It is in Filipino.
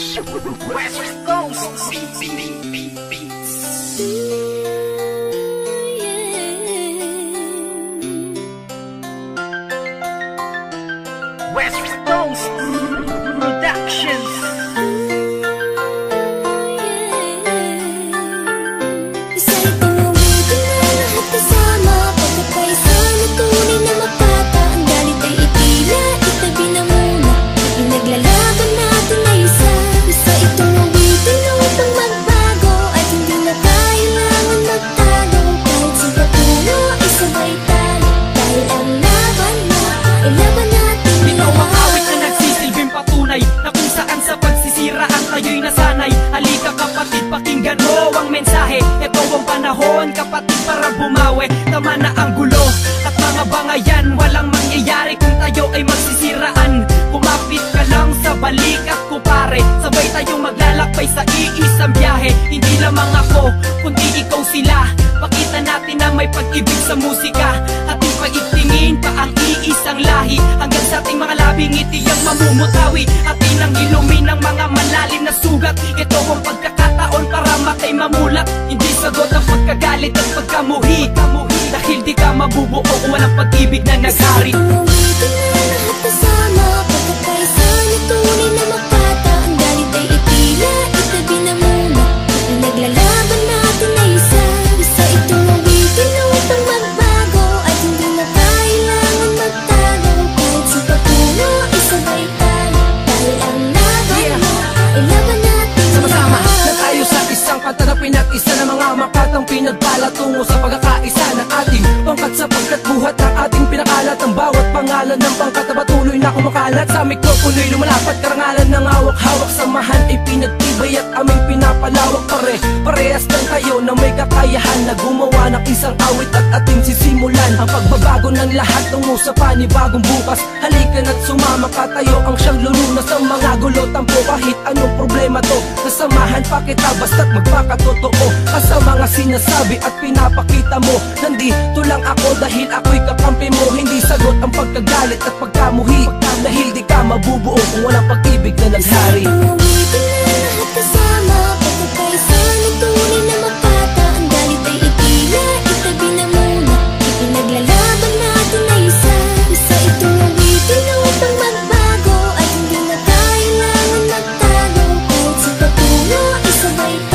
West Coast beats. West Coast Productions. Oh, yeah. Balikat ko pare. Sabay tayong maglalakbay sa iisang biyahe. Hindi lamang ako, kundi ikaw sila. Pakita natin na may pag-ibig sa musika. Ating pagigtingin pa ang iisang lahi. Hanggang sa ating mga labing ngiti ang mamumutawi. Atin ang ilumin ng mga malalim na sugat. Ito ang pagkakataon para makay mamulat. Hindi sagot ang pagkagalit at pagkamuhi. Dahil di ka mabubuo kung walang pag-ibig na naghari Tumawitin na lahat kasama pinag-isa ng mga makatang pinagpala tungo sa pagkakaisa ng ating pangkat sapagkat buhat ng ating pinakalat. Ang bawat pangalan ng pangkat na patuloy na kumakalat. Sa mikropono'y lumalapat karangalan ng hawak-hawak. Samahan ay pinagtibay at aming pinapalawak. Pare parehas lang tayo na may kakayahan na gumawa ng isang awit at ating sisimulan. Ang pagbabago ng lahat tungo sa panibagong bukas. Halika na't sumama ka tayo ang siyang lulunas ng mga gulo. Tampo kahit anong problema to. Nasamahan pa kita basta't magpakatotoo. Ka sa mga sinasabi at pinapakita mo. Nandito lang ako dahil ako'y kakampi mo. Hindi sagot ang pagkagalit at pagkamuhi. Dahil di ka mabubuo kung walang pag-ibig na naghari Tumawitin na lahat wait